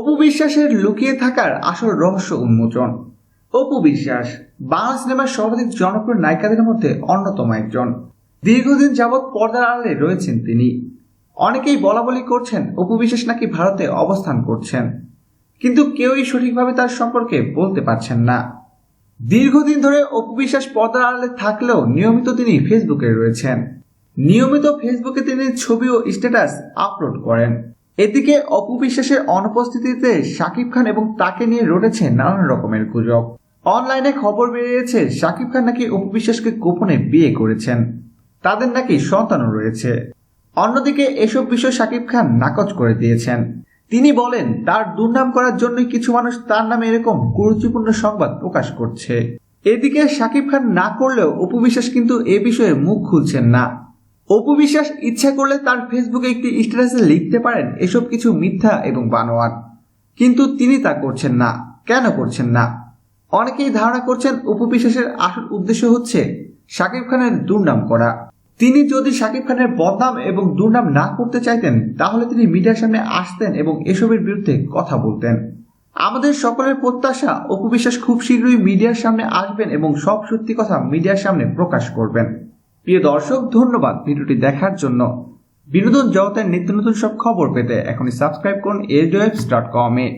অপু বিশ্বাসের লুকিয়ে থাকার আসল রহস্য উন্মোচন। অপু বিশ্বাস বাংলা সিনেমার সর্বাধিক জনপ্রিয় নায়িকাদের মধ্যে অন্যতম একজন। দীর্ঘদিন যাবৎ পর্দার আড়ালে রয়েছেন তিনি। অনেকেই বলা বলি করছেন অপু বিশ্বাস নাকি ভারতে অবস্থান করছেন। কিন্তু কেউই সঠিকভাবে তার সম্পর্কে বলতে পারছেন না। দীর্ঘদিন ধরে অপু বিশ্বাস পর্দার আড়ালে থাকলেও নিয়মিত তিনি ফেসবুকে রয়েছেন। নিয়মিত ফেসবুকে তিনি ছবি ও স্ট্যাটাস আপলোড করেন। এদিকে অপু বিশ্বাসের অনুপস্থিতিতে শাকিব খান এবং তাকে নিয়ে রটেছে নানান রকমের গুজব। অনলাইনে খবর বেরিয়েছে, শাকিব খান নাকি অপু বিশ্বাসকে গোপনে বিয়ে করেছেন। তাদের নাকি সন্তানও রয়েছে। অন্যদিকে এসব বিষয় শাকিব খান নাকচ করে দিয়েছেন। তিনি বলেন, তার দুর্নাম করার জন্যই কিছু মানুষ তার নামে এরকম গুরুত্বপূর্ণ সংবাদ প্রকাশ করছে। এদিকে শাকিব খান না করলেও অপু বিশ্বাস কিন্তু এ বিষয়ে মুখ খুলছেন না। অপু বিশ্বাস ইচ্ছা করলে তার ফেসবুকে একটি স্ট্যাটাসে লিখতে পারেন এসব কিছু মিথ্যা এবং বানোয়াট। কিন্তু তিনি তা করছেন না। কেন করছেন না? অনেকেই ধারণা করছেন অপু বিশ্বাসের আসল উদ্দেশ্য হচ্ছে শাকিব খানের দুর্নাম করা। তিনি যদি শাকিব খানের বদনাম এবং দুর্নাম না করতে চাইতেন, তাহলে তিনি মিডিয়ার সামনে আসতেন এবং এসবের বিরুদ্ধে কথা বলতেন। আমাদের সকলের প্রত্যাশা, অপু বিশ্বাস খুব শীঘ্রই মিডিয়ার সামনে আসবেন এবং সব সত্যি কথা মিডিয়ার সামনে প্রকাশ করবেন। প্রিয় দর্শক, ধন্যবাদ ভিডিওটি দেখার জন্য। বিনোদন জগতের নিত্য নতুন সব খবর পেতে এখনই সাবস্ক্রাইব করুন এজওয়েবস ডট কম এ।